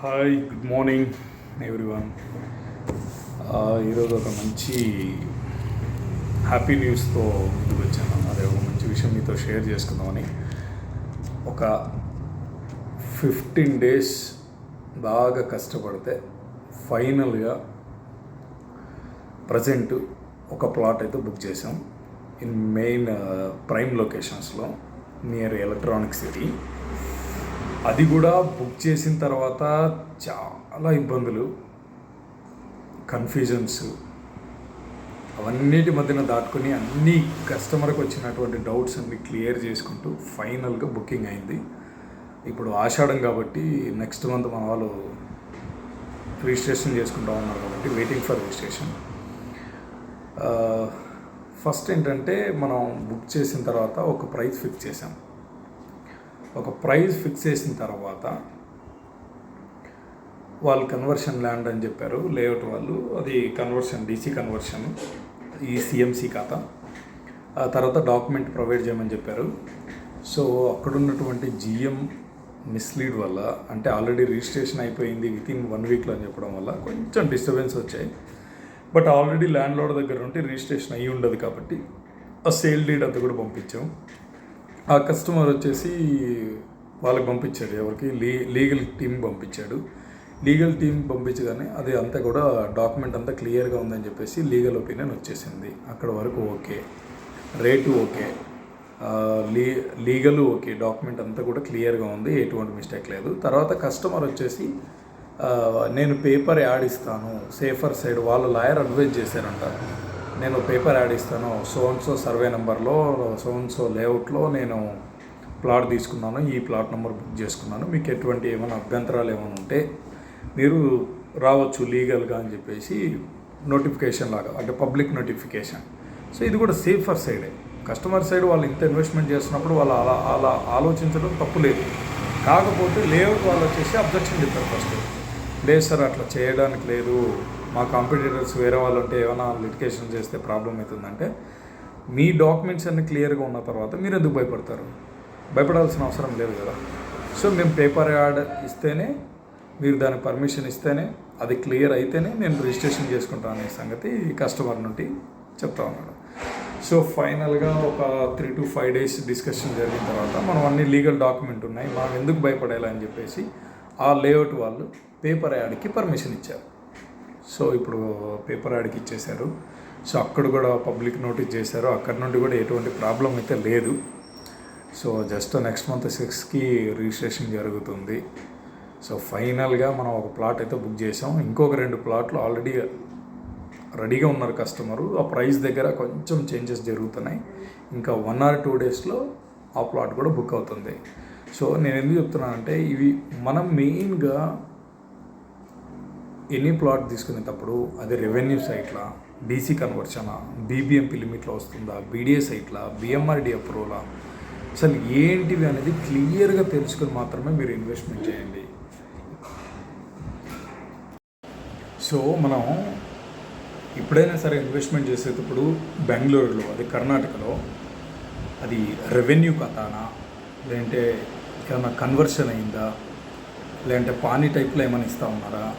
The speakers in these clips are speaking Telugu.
హాయ్ గుడ్ మార్నింగ్ ఎవ్రీవన్ ఈరోజు ఒక మంచి హ్యాపీ న్యూస్తో ముందుకు వచ్చాను అదే ఒక మంచి విషయం మీతో షేర్ చేసుకుందామని. ఒక ఫిఫ్టీన్ డేస్ బాగా కష్టపడితే ఫైనల్గా ప్రజెంట్ ఒక ప్లాట్ అయితే బుక్ చేసాం ఇన్ మెయిన్ ప్రైమ్ లొకేషన్స్లో నియర్ ఎలక్ట్రానిక్ సిటీ అది కూడా బుక్ చేసిన తర్వాత చాలా ఇబ్బందులు కన్ఫ్యూజన్స్ అవన్నిటి మధ్యన దాటుకొని అన్ని కస్టమర్కి వచ్చినటువంటి డౌట్స్ అన్ని క్లియర్ చేసుకుంటూ ఫైనల్గా బుకింగ్ అయింది. ఇప్పుడు ఆషాఢం కాబట్టి నెక్స్ట్ మంత్ మన వాళ్ళు రిజిస్ట్రేషన్ చేసుకుంటా ఉన్నారు కాబట్టి వెయిటింగ్ ఫర్ రిజిస్ట్రేషన్ ఫస్ట్ ఏంటంటే మనం బుక్ చేసిన తర్వాత ఒక ప్రైస్ ఫిక్స్ చేసాం ఒక ప్రైస్ ఫిక్స్ చేసిన తర్వాత వాళ్ళు కన్వర్షన్ ల్యాండ్ అని చెప్పారు. లేఅవుట్ వాళ్ళు. అది కన్వర్షన్ డీసీ కన్వర్షన్ ఈ సిఎంసి ఖాతా. ఆ తర్వాత డాక్యుమెంట్ ప్రొవైడ్ చేయమని చెప్పారు. సో అక్కడ ఉన్నటువంటి జిఎం మిస్లీడ్ వల్ల అంటే ఆల్రెడీ రిజిస్ట్రేషన్ అయిపోయింది విత్ ఇన్ వన్ వీక్లో అని చెప్పడం వల్ల కొంచెం డిస్టర్బెన్స్ వచ్చాయి. బట్ ఆల్రెడీ ల్యాండ్ లోడ్ దగ్గర ఉంటే రిజిస్ట్రేషన్ అయ్యి ఉండదు కాబట్టి ఆ సేల్ డీడ్ అంతా కూడా పంపించాం. ఆ కస్టమర్ వచ్చేసి వాళ్ళకి పంపించాడు ఎవరికి? లీ లీగల్ టీం పంపించాడు. లీగల్ టీం పంపించగానే అది అంతా కూడా డాక్యుమెంట్ అంతా క్లియర్గా ఉందని చెప్పేసి లీగల్ ఒపీనియన్ వచ్చేసింది. అక్కడ వరకు ఓకే. Rate okay. లీ లీగల్ ఓకే. డాక్యుమెంట్ అంతా కూడా క్లియర్గా ఉంది ఎటువంటి మిస్టేక్ లేదు. తర్వాత కస్టమర్ వచ్చేసి నేను పేపర్ యాడ్ ఇస్తాను సేఫర్ సైడ్ వాళ్ళ లాయర్ అడ్వైజ్ చేశారంట. నేను పేపర్ యాడ్ ఇస్తాను. సోన్సో సర్వే నెంబర్లో సోన్సో లేఅవుట్లో నేను ప్లాట్ తీసుకున్నాను. ఈ ప్లాట్ నెంబర్ బుక్ చేసుకున్నాను. మీకు ఎటువంటి ఏమైనా అభ్యంతరాలు ఏమైనా ఉంటే మీరు రావచ్చు లీగల్గా అని చెప్పేసి నోటిఫికేషన్ లాగా అంటే పబ్లిక్ నోటిఫికేషన్ సో ఇది కూడా సేఫర్ సైడే కస్టమర్ సైడ్ వాళ్ళు ఇంత ఇన్వెస్ట్మెంట్ చేస్తున్నప్పుడు వాళ్ళు అలా అలా ఆలోచించడం తప్పు లేదు. కాకపోతే లేఅవుట్ వాళ్ళు వచ్చేసి అబ్జెక్షన్ చెప్పారు ఫస్ట్ లేదు సార్ అట్లా చేయడానికి లేదు. మా కాంపిటేటర్స్ వేరే వాళ్ళు ఉంటే ఏమైనా లిటికేషన్ చేస్తే ప్రాబ్లం అవుతుందంటే మీ డాక్యుమెంట్స్ అన్ని క్లియర్గా ఉన్న తర్వాత మీరు ఎందుకు భయపడతారు? భయపడాల్సిన అవసరం లేదు కదా. సో మేము పేపర్ యాడ్ ఇస్తేనే మీరు దానికి పర్మిషన్ ఇస్తేనే అది క్లియర్ అయితేనే నేను రిజిస్ట్రేషన్ చేసుకుంటాను అనే సంగతి కస్టమర్ నుండి చెప్తా ఉన్నాడు. సో ఫైనల్గా ఒక three to five days discussion జరిగిన తర్వాత మనం అన్ని లీగల్ డాక్యుమెంట్ ఉన్నాయి. మనం ఎందుకు భయపడేలా అని చెప్పేసి ఆ లేఅవుట్ వాళ్ళు పేపర్ యాడ్కి పర్మిషన్ ఇచ్చారు. సో ఇప్పుడు పేపర్ యాడ్కి ఇచ్చేశారు. సో అక్కడ కూడా పబ్లిక్ నోటీస్ చేశారు. అక్కడ నుండి కూడా ఎటువంటి ప్రాబ్లం అయితే లేదు. సో జస్ట్ నెక్స్ట్ మంత్ సిక్స్కి రిజిస్ట్రేషన్ జరుగుతుంది. సో ఫైనల్గా మనం ఒక ప్లాట్ అయితే బుక్ చేసాం ఇంకొక రెండు ప్లాట్లు ఆల్రెడీ రెడీగా ఉన్నారు కస్టమరు. ఆ ప్రైస్ దగ్గర కొంచెం చేంజెస్ జరుగుతున్నాయి. ఇంకా వన్ ఆర్ టూ డేస్లో ఆ ప్లాట్ కూడా బుక్ అవుతుంది. సో నేను ఎందుకు చెప్తున్నానంటే ఇవి మనం మెయిన్గా ఎనీ ప్లాట్ తీసుకునేటప్పుడు అది రెవెన్యూ సైట్లా డీసీ కన్వర్షనా బీబీఎంపీ లిమిట్లో వస్తుందా బీడీఏ సైట్లా బిఎంఆర్డి అప్రూవలా అసలు ఏంటివి అనేది క్లియర్గా తెలుసుకొని మాత్రమే మీరు ఇన్వెస్ట్మెంట్ చేయండి. సో మనం ఎప్పుడైనా సరే ఇన్వెస్ట్మెంట్ చేసేటప్పుడు బెంగళూరులో అది కర్ణాటకలో అది రెవెన్యూ కథానా లేదంటే ఏమైనా కన్వర్షన్ అయిందా? లేదంటే పానీ టైప్లో ఏమైనా ఇస్తూ ఉన్నారా?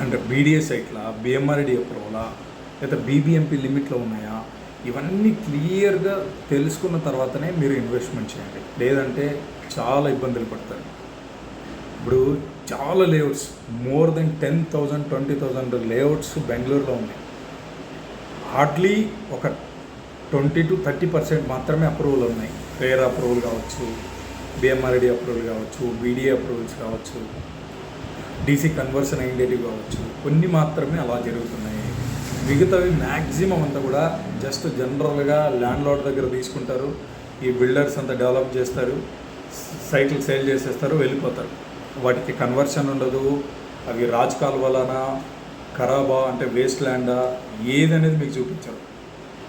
అంటే బీడీఏ సైట్లా బిఎంఆర్డి అప్రూవలా లేదా బీబీఎంపీ లిమిట్లో ఉన్నాయా? ఇవన్నీ క్లియర్గా తెలుసుకున్న తర్వాతనే మీరు ఇన్వెస్ట్మెంట్ చేయండి. లేదంటే చాలా ఇబ్బందులు పడతారు. ఇప్పుడు చాలా layouts more than ten thousand twenty thousand layouts బెంగళూరులో ఉన్నాయి. హార్డ్లీ ఒక ట్వంటీ టు థర్టీ పర్సెంట్ మాత్రమే అప్రూవల్ ఉన్నాయి. పేర్ అప్రూవల్ కావచ్చు బిఎంఆర్డి అప్రూవల్ కావచ్చు బీడీఏ అప్రూవల్స్ కావచ్చు డీసీ కన్వర్షన్ అయ్యేటివి కావచ్చు కొన్ని మాత్రమే అలా జరుగుతున్నాయి. మిగతావి మ్యాక్సిమం అంతా కూడా జస్ట్ జనరల్గా ల్యాండ్ లార్డ్ దగ్గర తీసుకుంటారు. ఈ బిల్డర్స్ అంతా డెవలప్ చేస్తారు సైకిల్ సేల్ చేసేస్తారు వెళ్ళిపోతారు. వాటికి కన్వర్షన్ ఉండదు. అవి రాజ్ కాలువలనా ఖరాబా అంటే వేస్ట్ ల్యాండా ఏదనేది మీకు చూపించరు.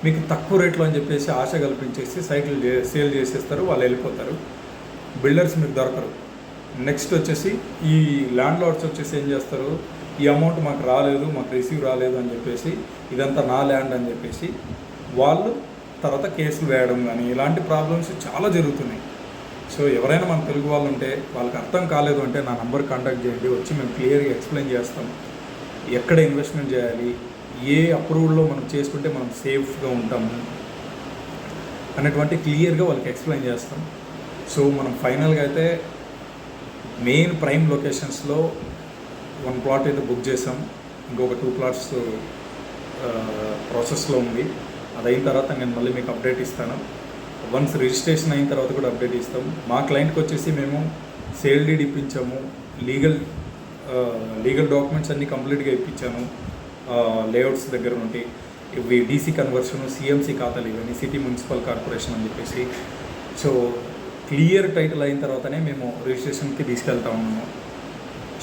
మీకు తక్కువ రేట్లో అని చెప్పేసి ఆశ కల్పించేసి సైకిల్ సేల్ చేసేస్తారు వాళ్ళు వెళ్ళిపోతారు. బిల్డర్స్ మీకు దొరకరు. నెక్స్ట్ వచ్చేసి ఈ ల్యాండ్ లార్డ్స్ వచ్చేసి ఏం చేస్తారు? ఈ అమౌంట్ మాకు రాలేదు మాకు రిసీవ్ రాలేదు అని చెప్పేసి ఇదంతా నా ల్యాండ్ అని చెప్పేసి వాళ్ళు తర్వాత కేసులు వేయడం కానీ ఇలాంటి ప్రాబ్లమ్స్ చాలా జరుగుతున్నాయి. సో ఎవరైనా మన తెలుగు వాళ్ళు ఉంటే వాళ్ళకి అర్థం కాలేదు అంటే నా నంబర్ కాంటాక్ట్ చేయండి వచ్చి మేము క్లియర్గా ఎక్స్ప్లెయిన్ చేస్తాం. ఎక్కడ ఇన్వెస్ట్మెంట్ చేయాలి? ఏ అప్రూవల్లో మనం చేసుకుంటే మనం సేఫ్గా ఉంటాము? అనేటువంటి క్లియర్గా వాళ్ళకి ఎక్స్ప్లెయిన్ చేస్తాం. సో మనం ఫైనల్గా అయితే మెయిన్ ప్రైమ్ లొకేషన్స్లో వన్ ప్లాట్ అయితే బుక్ చేసాం. ఇంకొక టూ ప్లాట్స్ ప్రాసెస్లో ఉంది. అది అయిన తర్వాత నేను మళ్ళీ మీకు అప్డేట్ ఇస్తాను. వన్స్ రిజిస్ట్రేషన్ అయిన తర్వాత కూడా అప్డేట్ ఇస్తాం. మా క్లయింట్కి వచ్చేసి మేము సేల్ డీడ్ ఇప్పించాము. లీగల్ లీగల్ డాక్యుమెంట్స్ అన్నీ కంప్లీట్గా ఇప్పించాను లేఅవుట్స్ దగ్గర నుండి. ఇవి డీసీ కన్వర్షన్ సీఎంసీ ఖాతాలు ఇవన్నీ సిటీ మున్సిపల్ కార్పొరేషన్ అని చెప్పేసి. సో క్లియర్ టైటిల్ అయిన తర్వాతనే మేము రిజిస్ట్రేషన్కి తీసుకెళ్తా ఉన్నాము.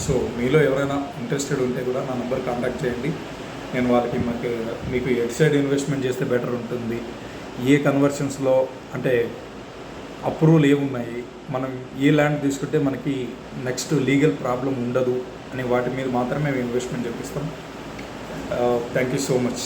సో మీలో ఎవరైనా ఇంట్రెస్టెడ్ ఉంటే కూడా నా నెంబర్ కాంటాక్ట్ చేయండి. నేను వాళ్ళకి మాకు మీకు ఎట్ సైడ్ ఇన్వెస్ట్మెంట్ చేస్తే బెటర్ ఉంటుంది. ఏ కన్వర్షన్స్లో అంటే అప్రూవల్ ఏమున్నాయి మనం ఏ ల్యాండ్ తీసుకుంటే మనకి నెక్స్ట్ లీగల్ ప్రాబ్లం ఉండదు అనే వాటి మీద మాత్రమే మేము ఇన్వెస్ట్మెంట్ చేపిస్తాం. Thank you so much